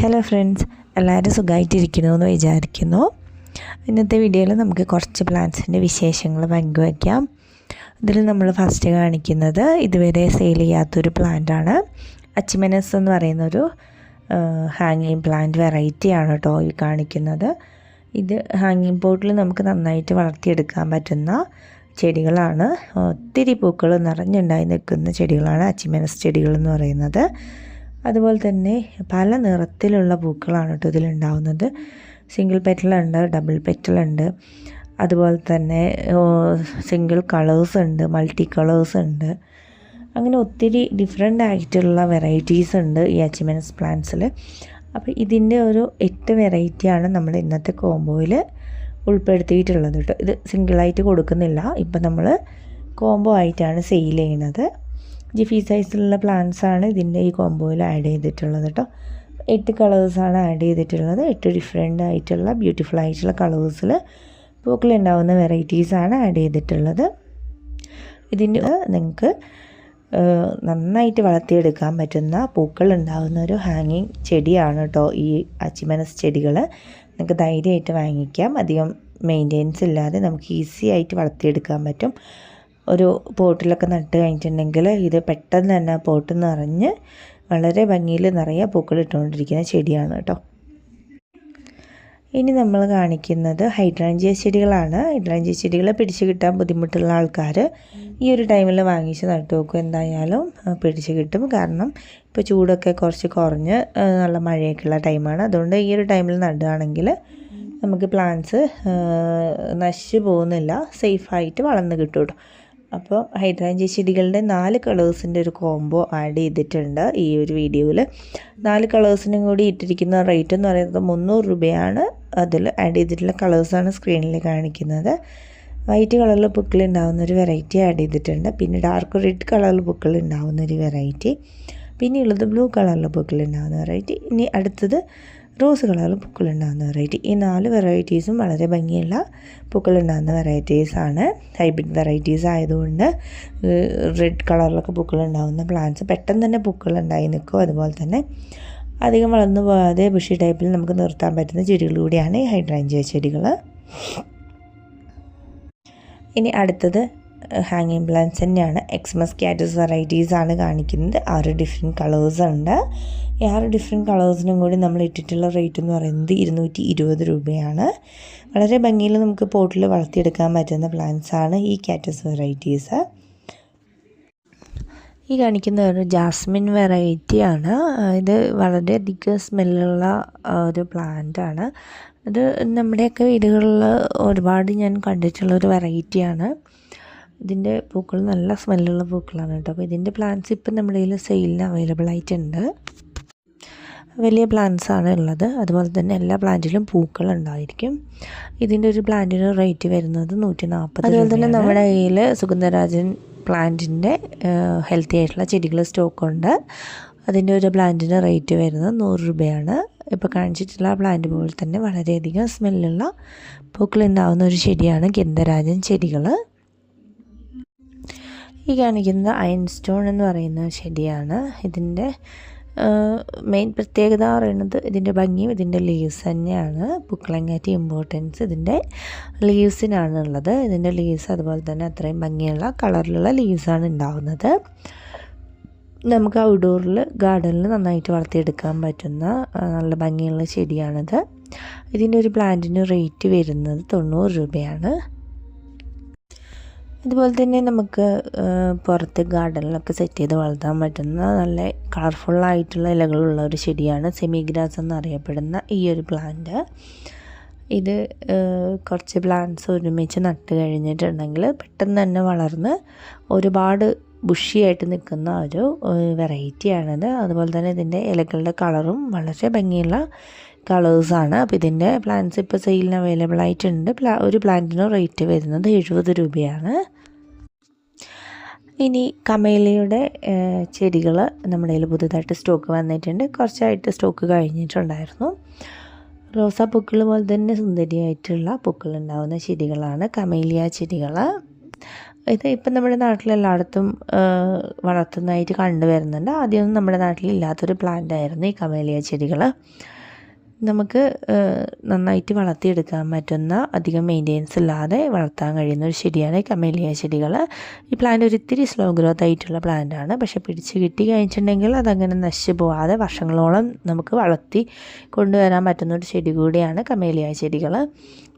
Hello friends എല്ലാവരും സുഖമായിട്ടിരിക്കുന്നു എന്ന് വിചാരിക്കുന്നു. ഇന്നത്തെ വീഡിയോയിൽ നമുക്ക് കുറച്ച് പ്ലാന്റ്സിന്റെ വിശേഷങ്ങൾ പങ്കുവയ്ക്കാം ഇതിൽ നമ്മൾ ഫസ്റ്റ് കാണിക്കുന്നത് ഇതുവരെ സെയിൽ ചെയ്യാത്തൊരു പ്ലാന്റാണ് അച്ചിമനസ് എന്ന് പറയുന്നൊരു ഹാങ്ങിങ് പ്ലാന്റ് വെറൈറ്റിയാണ് കേട്ടോ ഈ കാണിക്കുന്നത്. ഇത് ഹാങ്ങിങ് പോട്ടിൽ നമുക്ക് നന്നായിട്ട് വളർത്തിയെടുക്കാൻ പറ്റുന്ന ചെടികളാണ്. ഒത്തിരി പൂക്കൾ നിറഞ്ഞുണ്ടായി നിൽക്കുന്ന ചെടികളാണ് അച്ചിമനസ് ചെടികൾ എന്ന് പറയുന്നത്. അതുപോലെ തന്നെ പല നിറത്തിലുള്ള പൂക്കളാണ് കേട്ടോ ഇതിലുണ്ടാവുന്നത്. സിംഗിൾ പെറ്റലുണ്ട് ഡബിൾ പെറ്റലുണ്ട് അതുപോലെ തന്നെ സിംഗിൾ കളേഴ്സ് ഉണ്ട് മൾട്ടി കളേഴ്സ് ഉണ്ട്. അങ്ങനെ ഒത്തിരി ഡിഫറെന്റ് ആയിട്ടുള്ള വെറൈറ്റീസ് ഉണ്ട് ഈ അച്ചിമെൻസ് പ്ലാന്റ്സിൽ അപ്പോൾ ഇതിന്റെ ഒരു എട്ട് വെറൈറ്റിയാണ് നമ്മൾ ഇന്നത്തെ കോംബോയിൽ ഉൾപ്പെടുത്തിയിട്ടുള്ളത് കേട്ടോ. ഇത് സിംഗിളായിട്ട് കൊടുക്കുന്നില്ല. ഇപ്പം നമ്മൾ കോംബോ ആയിട്ടാണ് സെയിൽ ചെയ്യുന്നത്. ജിഫി സൈസിലുള്ള പ്ലാന്റ്സ് ആണ് ഇതിന്റെ ഈ കോംബോയിൽ ആഡ് ചെയ്തിട്ടുള്ളത് കേട്ടോ എട്ട് കളേഴ്സാണ് ആഡ് ചെയ്തിട്ടുള്ളത്. എട്ട് ഡിഫറെന്റ് ആയിട്ടുള്ള ബ്യൂട്ടിഫുൾ ആയിട്ടുള്ള കളേഴ്സിൽ പൂക്കളുണ്ടാവുന്ന വെറൈറ്റീസാണ് ആഡ് ചെയ്തിട്ടുള്ളത്. ഇതിന്റെ നിങ്ങൾക്ക് നന്നായിട്ട് വളർത്തിയെടുക്കാൻ പറ്റുന്ന പൂക്കൾ ഉണ്ടാകുന്ന ഒരു ഹാങ്ങിങ് ചെടിയാണ് കേട്ടോ ഈ അച്ചിമനസ് ചെടികൾ നിങ്ങൾക്ക് ധൈര്യമായിട്ട് വാങ്ങിക്കാം. അധികം മെയിന്റെനൻസ് ഇല്ലാതെ നമുക്ക് ഈസി ആയിട്ട് വളർത്തിയെടുക്കാൻ പറ്റും. ഒരു പോട്ടിലൊക്കെ നട്ട് കഴിഞ്ഞിട്ടുണ്ടെങ്കിൽ ഇത് പെട്ടെന്ന് തന്നെ പോട്ട് നിറഞ്ഞ് വളരെ ഭംഗിയിൽ നിറയെ പൂക്കൾ ഇട്ടുകൊണ്ടിരിക്കുന്ന ചെടിയാണ് കേട്ടോ. ഇനി നമ്മൾ കാണിക്കുന്നത് ഹൈഡ്രാഞ്ചിയ ചെടികളാണ്. ഹൈഡ്രാഞ്ചിയ ചെടികളെ പിടിച്ച് കിട്ടാൻ ബുദ്ധിമുട്ടുള്ള ആൾക്കാർ ഈ ഒരു ടൈമിൽ വാങ്ങിച്ച് നട്ടു നോക്കും. എന്തായാലും പിടിച്ച് കിട്ടും. കാരണം ഇപ്പോൾ ചൂടൊക്കെ കുറച്ച് കുറഞ്ഞ് നല്ല മഴയൊക്കെയുള്ള ടൈമാണ്. അതുകൊണ്ട് ഈ ഒരു ടൈമിൽ നടുകയാണെങ്കിൽ നമുക്ക് പ്ലാന്റ്സ് നശിച്ചു പോകുന്നില്ല. സേഫായിട്ട് വളർന്ന് കിട്ടും കേട്ടോ. അപ്പോൾ ഹൈഡ്രാഞ്ചി ചെടികളുടെ നാല് കളേഴ്സിന്റെ ഒരു കോംബോ ആഡ് ചെയ്തിട്ടുണ്ട് ഈ ഒരു വീഡിയോയിൽ നാല് കളേഴ്സിനും കൂടി ഇട്ടിരിക്കുന്ന റേറ്റ് എന്ന് പറയുന്നത് മുന്നൂറ് രൂപയാണ്. അതിൽ ആഡ് ചെയ്തിട്ടുള്ള കളേഴ്സാണ് സ്ക്രീനിൽ കാണിക്കുന്നത്. വൈറ്റ് കളറിൽ ബുക്കിൽ ഉണ്ടാകുന്ന ഒരു വെറൈറ്റി ആഡ് ചെയ്തിട്ടുണ്ട്. പിന്നെ ഡാർക്ക് റെഡ് കളറിൽ ബുക്കിൽ ഉണ്ടാകുന്ന ഒരു വെറൈറ്റി പിന്നെയുള്ളത് ബ്ലൂ കളറിൽ ബുക്കിൽ ഉണ്ടാകുന്ന വെറൈറ്റി ഇനി അടുത്തത് റോസ് കളറിൽ പൂക്കളുണ്ടാകുന്ന വെറൈറ്റി ഈ നാല് വെറൈറ്റീസും വളരെ ഭംഗിയുള്ള പൂക്കളുണ്ടാകുന്ന വെറൈറ്റീസാണ് ഹൈബ്രിഡ് വെറൈറ്റീസ് ആയതുകൊണ്ട് റെഡ് കളറിലൊക്കെ പൂക്കളുണ്ടാകുന്ന പ്ലാന്റ്സ് പെട്ടെന്ന് തന്നെ പൂക്കളുണ്ടായി നിൽക്കും. അതുപോലെ തന്നെ അധികം വളർന്നു പോകാതെ ബുഷി ടൈപ്പിൽ നമുക്ക് നിർത്താൻ പറ്റുന്ന ചെടികൾ കൂടിയാണ് ഈ ഹൈഡ്രാഞ്ചിയ ചെടികൾ ഇനി അടുത്തത് ഹാങ്ങിങ് പ്ലാന്റ്സ് തന്നെയാണ്. എക്സ്മസ് കാറ്റസ് വെറൈറ്റീസ് ആണ് കാണിക്കുന്നത്. ആറ് ഡിഫറെന്റ് കളേഴ്സ് ഉണ്ട്. ഈ ആറ് ഡിഫറെന്റ് കളേഴ്സിനും കൂടി നമ്മൾ ഇട്ടിട്ടുള്ള റേറ്റ് എന്ന് പറയുന്നത് ഇരുന്നൂറ്റി ഇരുപത് രൂപയാണ്. വളരെ ഭംഗിയിൽ നമുക്ക് പോട്ടിൽ വളർത്തിയെടുക്കാൻ പറ്റുന്ന പ്ലാന്റ്സ് ആണ് ഈ കാറ്റസ് വെറൈറ്റീസ് ഈ കാണിക്കുന്ന ഒരു ജാസ്മിൻ വെറൈറ്റി ആണ്. ഇത് വളരെയധികം സ്മെല്ലുള്ള ഒരു പ്ലാന്റ് ആണ്. ഇത് നമ്മുടെയൊക്കെ വീടുകളിൽ ഒരുപാട് ഞാൻ കണ്ടിട്ടുള്ള ഒരു വെറൈറ്റിയാണ് ഇതിന്റെ പൂക്കൾ നല്ല സ്മെല്ലുള്ള പൂക്കളാണ് കേട്ടോ. അപ്പോൾ ഇതിന്റെ പ്ലാന്റ്സ് ഇപ്പം നമ്മുടെ കയ്യിൽ സെയിലിന് അവൈലബിൾ ആയിട്ടുണ്ട്. വലിയ പ്ലാന്റ്സ് ആണ് ഉള്ളത്. അതുപോലെ തന്നെ എല്ലാ പ്ലാന്റിലും പൂക്കൾ ഉണ്ടായിരിക്കും. ഇതിന്റെ ഒരു പ്ലാന്റിന് റേറ്റ് വരുന്നത് നൂറ്റി നാൽപ്പത് അതുപോലെ തന്നെ നമ്മുടെ കയ്യിൽ സുഗന്ധരാജൻ പ്ലാന്റിന്റെ ഹെൽത്തി ആയിട്ടുള്ള ചെടികൾ സ്റ്റോക്ക് ഉണ്ട്. അതിന്റെ ഒരു പ്ലാന്റിന് റേറ്റ് വരുന്നത് നൂറ് രൂപയാണ്. ഇപ്പോൾ കാണിച്ചിട്ടുള്ള പ്ലാന്റ് പോലെ തന്നെ വളരെയധികം സ്മെല്ലുള്ള പൂക്കൾ ഉണ്ടാകുന്ന ഒരു ചെടിയാണ് ഗന്ധരാജൻ ചെടികൾ. ഈ കാണിക്കുന്നത് അയൺ സ്റ്റോൺ എന്ന് പറയുന്ന ചെടിയാണ്. ഇതിന്റെ മെയിൻ പ്രത്യേകത പറയുന്നത് ഇതിന്റെ ഭംഗിയും ഇതിന്റെ ലീവ്സ് തന്നെയാണ്. പൂക്കളങ്ങാറ്റി ഇമ്പോർട്ടൻസ് ഇതിന്റെ ലീവ്സിനാണ് ഉള്ളത് ഇതിന്റെ ലീവ്സ് അതുപോലെ തന്നെ അത്രയും ഭംഗിയുള്ള കളറിലുള്ള ലീവ്സാണ് ഉണ്ടാകുന്നത് നമുക്ക് ഔട്ട്ഡോറിൽ ഗാർഡനിൽ നന്നായിട്ട് വളർത്തിയെടുക്കാൻ പറ്റുന്ന നല്ല ഭംഗിയുള്ള ചെടിയാണിത്. ഇതിന്റെ ഒരു പ്ലാന്റിന് റേറ്റ് വരുന്നത് തൊണ്ണൂറ് രൂപയാണ്. അതുപോലെ തന്നെ നമുക്ക് പുറത്ത് ഗാർഡനിലൊക്കെ സെറ്റ് ചെയ്ത് വളർത്താൻ പറ്റുന്ന നല്ല കളർഫുള്ളായിട്ടുള്ള ഇലകളുള്ള ഒരു ചെടിയാണ് സെമിഗ്രാസ് എന്നറിയപ്പെടുന്ന ഈ ഒരു പ്ലാന്റ് ഇത് കുറച്ച് പ്ലാന്റ്സ് ഒരുമിച്ച് നട്ട് കഴിഞ്ഞിട്ടുണ്ടെങ്കിൽ പെട്ടെന്ന് തന്നെ വളർന്ന് ഒരുപാട് ബുഷിയായിട്ട് നിൽക്കുന്ന ഒരു വെറൈറ്റിയാണിത് അതുപോലെ തന്നെ ഇതിന്റെ ഇലകളുടെ കളറും വളരെ ഭംഗിയുള്ള കളേഴ്സാണ് അപ്പോൾ ഇതിന്റെ പ്ലാന്റ്സ് ഇപ്പോൾ സെയിലിന് അവൈലബിൾ ആയിട്ടുണ്ട്. ഒരു പ്ലാന്റിന് റേറ്റ് വരുന്നത് എഴുപത് രൂപയാണ്. ഇനി കമേലയുടെ ചെടികൾ നമ്മുടെ കയ്യിൽ പുതുതായിട്ട് സ്റ്റോക്ക് വന്നിട്ടുണ്ട്. കുറച്ചായിട്ട് സ്റ്റോക്ക് കഴിഞ്ഞിട്ടുണ്ടായിരുന്നു. റോസാ പൂക്കൾ പോലെ തന്നെ സുന്ദരിയായിട്ടുള്ള പൂക്കൾ ഉണ്ടാകുന്ന ചെടികളാണ് കമേലിയ ചെടികൾ ഇത് ഇപ്പം നമ്മുടെ നാട്ടിലെല്ലായിടത്തും വളർത്തുന്നതായിട്ട് കണ്ടുവരുന്നുണ്ട്. ആദ്യമൊന്നും നമ്മുടെ നാട്ടിൽ ഇല്ലാത്തൊരു പ്ലാന്റ് ആയിരുന്നു ഈ കമേലിയ ചെടികൾ നമുക്ക് നന്നായിട്ട് വളർത്തിയെടുക്കാൻ പറ്റുന്ന അധികം മെയിന്റെനൻസ് ഇല്ലാതെ വളർത്താൻ കഴിയുന്ന ഒരു ചെടിയാണ് കമേലിയ ചെടികൾ ഈ പ്ലാന്റ് ഒരു ഇത്തിരി സ്ലോ ഗ്രോത്ത് ആയിട്ടുള്ള പ്ലാന്റ് ആണ്. പക്ഷേ പിടിച്ച് കിട്ടി കഴിഞ്ഞിട്ടുണ്ടെങ്കിൽ അതങ്ങനെ നശിച്ചു പോവാതെ വർഷങ്ങളോളം നമുക്ക് വളർത്തി കൊണ്ടുവരാൻ പറ്റുന്ന ഒരു ചെടി കൂടിയാണ് കമേലിയ ചെടികൾ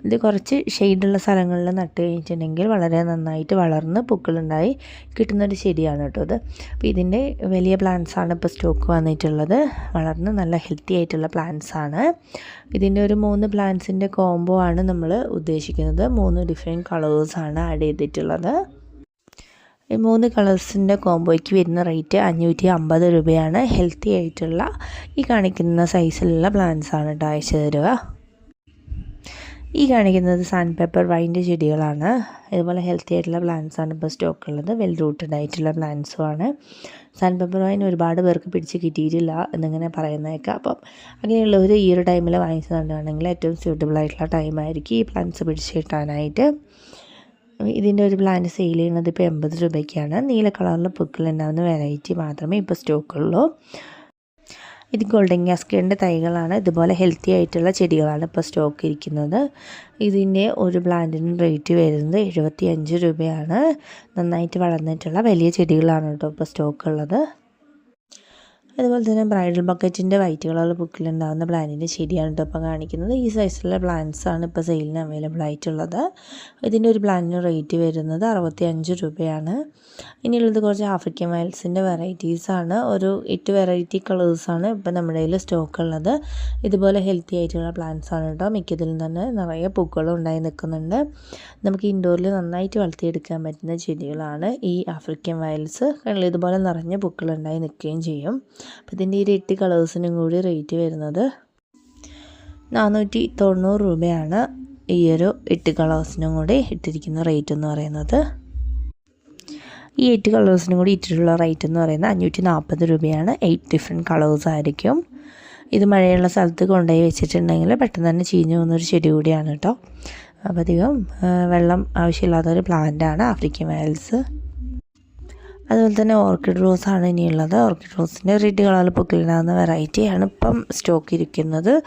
ഇത് കുറച്ച് ഷെയ്ഡുള്ള സ്ഥലങ്ങളിൽ നട്ട് കഴിഞ്ഞിട്ടുണ്ടെങ്കിൽ വളരെ നന്നായിട്ട് വളർന്ന് പൂക്കളുണ്ടായി കിട്ടുന്നൊരു ചെടിയാണ് കേട്ടോ ഇത്. അപ്പോൾ ഇതിന്റെ വലിയ പ്ലാന്റ്സ് ആണ് ഇപ്പോൾ സ്റ്റോക്ക് വന്നിട്ടുള്ളത്. വളർന്ന് നല്ല ഹെൽത്തി ആയിട്ടുള്ള പ്ലാന്റ്സ് ആണ്. ഇതിന്റെ ഒരു മൂന്ന് പ്ലാന്റ്സിന്റെ കോംബോ ആണ് നമ്മൾ ഉദ്ദേശിക്കുന്നത്. മൂന്ന് ഡിഫറെന്റ് കളേഴ്സാണ് ആഡ് ചെയ്തിട്ടുള്ളത്. ഈ മൂന്ന് കളേഴ്സിന്റെ കോംബോയ്ക്ക് വരുന്ന റേറ്റ് അഞ്ഞൂറ്റി അമ്പത് രൂപയാണ്. ഹെൽത്തി ആയിട്ടുള്ള ഈ കാണിക്കുന്ന സൈസിലുള്ള പ്ലാന്റ്സ് ആണ് കേട്ടോ അയച്ചു തരിക. ഈ കാണിക്കുന്നത് സാൻഡ് പേപ്പർ വൈന്റെ ചെടികളാണ്. ഇതുപോലെ ഹെൽത്തി ആയിട്ടുള്ള പ്ലാന്റ്സ് ആണ് ഇപ്പോൾ സ്റ്റോക്ക് ഉള്ളത്. വെൽ റൂട്ടഡ് ആയിട്ടുള്ള പ്ലാന്റ്സും ആണ്. സാൻഡ് പേപ്പർ വൈൻ ഒരുപാട് പേർക്ക് പിടിച്ച് കിട്ടിയിട്ടില്ല എന്നിങ്ങനെ പറയുന്നേക്കാം അപ്പം അങ്ങനെയുള്ളവർ ഈ ഒരു ടൈമിൽ വാങ്ങിച്ചതുകൊണ്ടാണെങ്കിൽ ഏറ്റവും സ്യൂട്ടബിൾ ആയിട്ടുള്ള ടൈമായിരിക്കും ഈ പ്ലാന്റ്സ് പിടിച്ച് കിട്ടാനായിട്ട്. ഇതിന്റെ ഒരു പ്ലാന്റ് സെയിൽ ചെയ്യുന്നത് ഇപ്പോൾ എൺപത് രൂപയ്ക്കാണ്. നീല കളറിൽ പൂക്കളുണ്ടാകുന്ന വെറൈറ്റി മാത്രമേ ഇപ്പോൾ സ്റ്റോക്കുള്ളൂ ഇത് ഗോൾഡൻ ഗ്യാസ്കേഡിന്റെ തൈകളാണ്. ഇതുപോലെ ഹെൽത്തി ആയിട്ടുള്ള ചെടികളാണ് ഇപ്പോൾ സ്റ്റോക്ക് ഇരിക്കുന്നത്. ഇതിന്റെ ഒരു പ്ലാന്റിന് റേറ്റ് വരുന്നത് എഴുപത്തി അഞ്ച് രൂപയാണ്. നന്നായിട്ട് വളർന്നിട്ടുള്ള വലിയ ചെടികളാണ് കേട്ടോ ഇപ്പോൾ സ്റ്റോക്ക് ഉള്ളത്. അതുപോലെ തന്നെ ബ്രൈഡൽ ബക്കറ്റിന്റെ വൈറ്റ് കളർ ബുക്കിലുണ്ടാകുന്ന പ്ലാന്റിന്റെ ചെടിയാണ് കേട്ടോ ഇപ്പോൾ കാണിക്കുന്നത്. ഈ സൈസിലുള്ള ആണ് ഇപ്പോൾ സെയിലിന് അവൈലബിൾ ആയിട്ടുള്ളത്. ഇതിന്റെ ഒരു പ്ലാന്റിന് റേറ്റ് വരുന്നത് അറുപത്തി അഞ്ച് രൂപയാണ്. ഇനിയുള്ളത് കുറച്ച് ആഫ്രിക്കൻ വയൽസിന്റെ വെറൈറ്റീസാണ് ഒരു എട്ട് വെറൈറ്റി കളേഴ്സാണ് ഇപ്പോൾ നമ്മുടെ കയ്യിൽ സ്റ്റോക്ക് ഉള്ളത് ഇതുപോലെ ഹെൽത്തി ആയിട്ടുള്ള പ്ലാന്റ്സ് ആണ് കേട്ടോ മിക്കതിലും തന്നെ നിറയെ പൂക്കളും ഉണ്ടായി നിൽക്കുന്നുണ്ട്. നമുക്ക് ഇൻഡോറിൽ നന്നായിട്ട് വളർത്തിയെടുക്കാൻ പറ്റുന്ന ചെടികളാണ് ഈ ആഫ്രിക്കൻ വയൽസ് ഇതുപോലെ നിറഞ്ഞ പൂക്കളുണ്ടായി നിൽക്കുകയും ചെയ്യും. അപ്പോൾ ഇതിന്റെ ഈ എട്ട് കളേഴ്സിനും കൂടി റേറ്റ് വരുന്നത് നാനൂറ്റി തൊണ്ണൂറ് രൂപയാണ് ഈ ഒരു എട്ട് കളേഴ്സിനും കൂടി ഇട്ടിരിക്കുന്ന റേറ്റ് എന്ന് പറയുന്നത്. ഈ എയ്റ്റ് കളേഴ്സിനും കൂടി ഇട്ടിട്ടുള്ള റേറ്റ് എന്ന് പറയുന്നത് അഞ്ഞൂറ്റി നാൽപ്പത് രൂപയാണ്. എയ്റ്റ് ഡിഫറെന്റ് കളേഴ്സ് ആയിരിക്കും. ഇത് മഴയുള്ള സ്ഥലത്ത് കൊണ്ടുപോയി വെച്ചിട്ടുണ്ടെങ്കിൽ പെട്ടെന്ന് തന്നെ ചീഞ്ഞു പോകുന്നൊരു ചെടി കൂടിയാണ് കേട്ടോ. അപ്പോൾ അധികം വെള്ളം ആവശ്യമില്ലാത്തൊരു പ്ലാന്റാണ് ആഫ്രിക്കൻ വയൽസ്. അതുപോലെ തന്നെ ഓർക്കിഡ് റോസാണ് ഇനിയുള്ളത്. ഓർക്കിഡ് റോസിന്റെ റെഡ് കളറിൽ പൂക്കളുണ്ടാകുന്ന വെറൈറ്റിയാണ് ഇപ്പം സ്റ്റോക്ക് ഇരിക്കുന്നത്.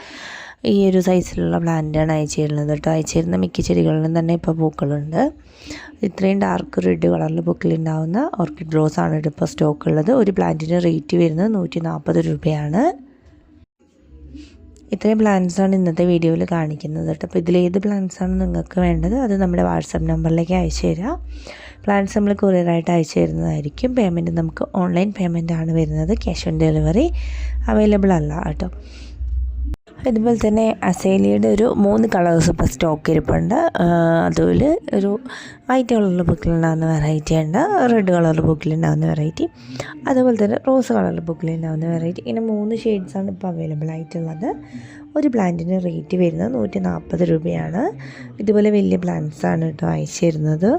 ഈ ഒരു സൈസിലുള്ള പ്ലാന്റാണ് അയച്ചിരുന്നത് കേട്ടോ. അയച്ചിരുന്ന മിക്ക ചെടികളിലും തന്നെ ഇപ്പോൾ പൂക്കളുണ്ട്. ഇത്രയും ഡാർക്ക് റെഡ് കളറിൽ പൂക്കളുണ്ടാവുന്ന ഓർക്കിഡ് റോസാണ് ഇപ്പോൾ സ്റ്റോക്ക് ഉള്ളത്. ഒരു പ്ലാന്റിന്റെ റേറ്റ് വരുന്നത് നൂറ്റി രൂപയാണ്. ഇത്രയും പ്ലാൻസാണ് ഇന്നത്തെ വീഡിയോയിൽ കാണിക്കുന്നത് കേട്ടോ. അപ്പോൾ ഇതിലേത് പ്ലാൻസാണ് നിങ്ങൾക്ക് വേണ്ടത് അത് നമ്മുടെ വാട്സപ്പ് നമ്പറിലേക്ക് അയച്ചു തരാം. പ്ലാൻസ് നമ്മൾ കൊറിയറായിട്ട് അയച്ചു തരുന്നതായിരിക്കും. പേയ്മെന്റ് നമുക്ക് ഓൺലൈൻ പേയ്മെന്റ് ആണ് വരുന്നത്. ക്യാഷ് ഓൺ ഡെലിവറി അവൈലബിൾ അല്ല കേട്ടോ. ഇതുപോലെ തന്നെ അസേലിയുടെ ഒരു മൂന്ന് കളേഴ്സ് ഇപ്പോൾ സ്റ്റോക്ക് ഇരിപ്പുണ്ട് അതിൽ ഒരു വൈറ്റ് കളറിൽ ബുക്കിലുണ്ടാകുന്ന വെറൈറ്റി ഉണ്ട്. റെഡ് കളറിൽ ബുക്കിലുണ്ടാകുന്ന വെറൈറ്റി അതുപോലെ തന്നെ റോസ് കളറിൽ ബുക്കിലുണ്ടാകുന്ന വെറൈറ്റി ഇങ്ങനെ മൂന്ന് ഷെയ്ഡ്സാണ് ഇപ്പോൾ അവൈലബിൾ ആയിട്ടുള്ളത്. ഒരു പ്ലാന്റിന് റേറ്റ് വരുന്നത് നൂറ്റി നാൽപ്പത് രൂപയാണ്. ഇതുപോലെ വലിയ പ്ലാന്റ്സാണ് കേട്ടോ അയച്ചു തരുന്നത്.